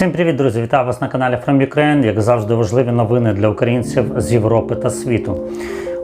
Всім привіт, друзі! Вітаю вас на каналі From Ukraine. Як завжди, важливі новини для українців з Європи та світу.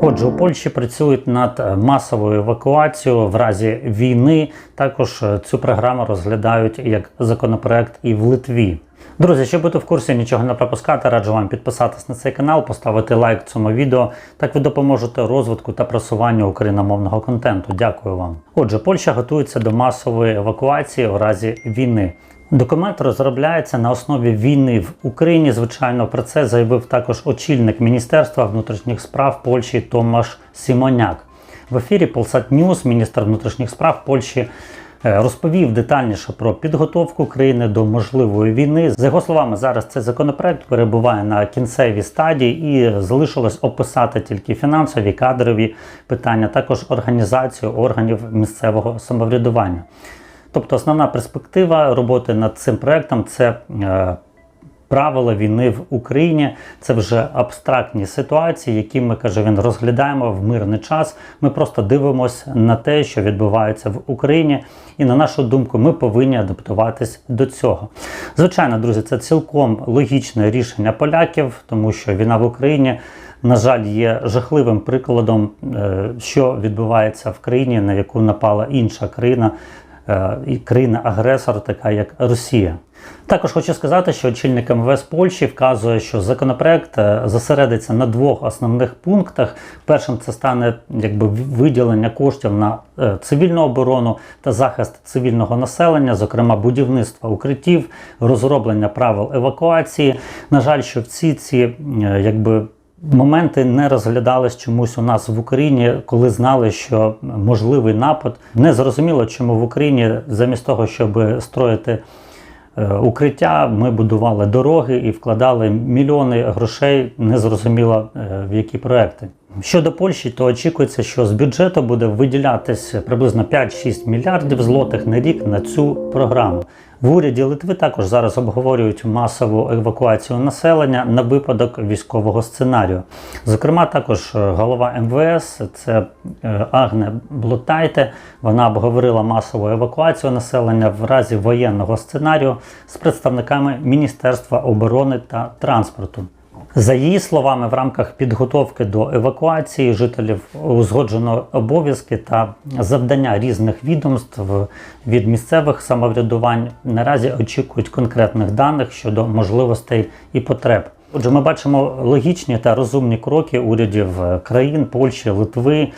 Отже, у Польщі працюють над масовою евакуацією в разі війни. Також цю програму розглядають як законопроект і в Литві. Друзі, щоб бути в курсі, нічого не пропускати, раджу вам підписатись на цей канал, поставити лайк цьому відео. Так ви допоможете розвитку та просуванню україномовного контенту. Дякую вам. Отже, Польща готується до масової евакуації у разі війни. Документ розробляється на основі війни в Україні. Звичайно, про це заявив також очільник Міністерства внутрішніх справ Польщі Томаш Сімоняк. В ефірі Polsat News міністр внутрішніх справ Польщі розповів детальніше про підготовку країни до можливої війни. За його словами, зараз цей законопроект перебуває на кінцевій стадії і залишилось описати тільки фінансові кадрові питання, також організацію органів місцевого самоврядування. Тобто основна перспектива роботи над цим проектом це е, правила війни в Україні. Це вже абстрактні ситуації, які ми каже він розглядаємо в мирний час. Ми просто дивимося на те, що відбувається в Україні, і на нашу думку, ми повинні адаптуватись до цього. Звичайно, друзі, це цілком логічне рішення поляків, тому що війна в Україні. На жаль, є жахливим прикладом, е, що відбувається в країні, на яку напала інша країна, і країна-агресор, така як Росія. Також хочу сказати, що очільник МВС Польщі вказує, що законопроект е, зосередиться на двох основних пунктах. Першим це стане якби виділення коштів на е, цивільну оборону та захист цивільного населення, зокрема будівництва укриттів, розроблення правил евакуації. На жаль, що всі ці е, якби. Моменти не розглядались чомусь у нас в Україні, коли знали, що можливий напад. Не зрозуміло, чому в Україні замість того, щоб строїти е, укриття, ми будували дороги і вкладали мільйони грошей, незрозуміло зрозуміло в які проекти. Щодо Польщі, то очікується, що з бюджету буде виділятись приблизно 5-6 мільярдів злотих на рік на цю програму. В уряді Литви також зараз обговорюють масову евакуацію населення на випадок військового сценарію. Зокрема, також е, голова МВС, це е, Агне Блутайте. Вона обговорила масову евакуацію населення в разі воєнного сценарію з представниками Міністерства оборони та транспорту. За її словами, в рамках підготовки до евакуації жителів узгоджено обов'язки та завдання різних відомств від місцевих самоврядувань. Наразі очікують конкретних даних щодо можливостей і потреб. Отже, ми бачимо логічні та розумні кроки урядів країн Польщі, Литви.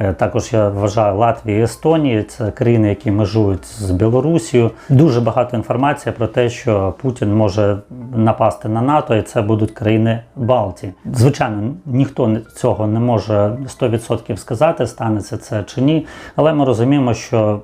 Е, Також я вважаю Латвії, Естонії це країни, які межують з Білорусією. Дуже багато інформації про те, що Путін може напасти на НАТО, і це будуть країни Балтії. Звичайно, ніхто цього не може 100% сказати, станеться це чи ні. Але ми розуміємо, що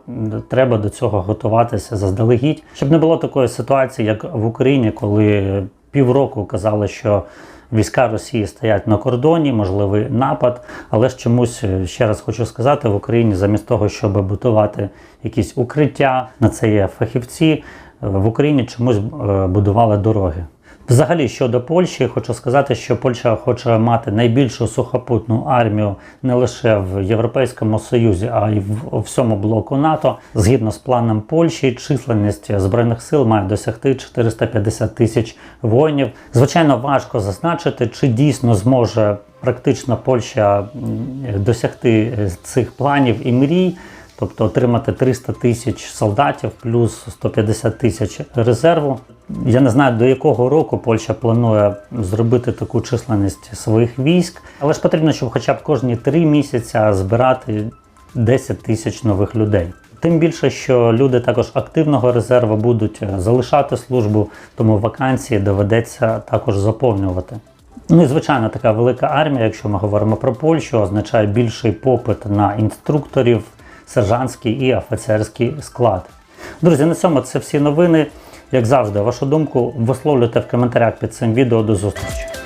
треба до цього готуватися заздалегідь, щоб не було такої ситуації, як в Україні, коли півроку казали, що Війська Росії стоять на кордоні, можливий напад, але ж чомусь ще раз хочу сказати, в Україні замість того, щоб будувати якісь укриття, на це є фахівці. В Україні чомусь е, будували дороги. Взагалі щодо Польщі, хочу сказати, що Польща хоче мати найбільшу сухопутну армію не лише в Європейському Союзі, а й в всьому блоку НАТО. Згідно з планом Польщі, численність збройних сил має досягти 450 тисяч воїнів. Звичайно, важко зазначити, чи дійсно зможе практично Польща досягти цих планів і мрій. Тобто отримати 300 тисяч солдатів плюс 150 тисяч резерву. Я не знаю, до якого року Польща планує зробити таку численність своїх військ, але ж потрібно, щоб хоча б кожні три місяці збирати 10 тисяч нових людей. Тим більше, що люди також активного резерву будуть залишати службу, тому вакансії доведеться також заповнювати. Ну і звичайно, така велика армія, якщо ми говоримо про Польщу, означає більший попит на інструкторів, сержантський і офіцерський склад. Друзі, на цьому це всі новини. Як завжди, вашу думку висловлюйте в коментарях під цим відео. До зустрічі!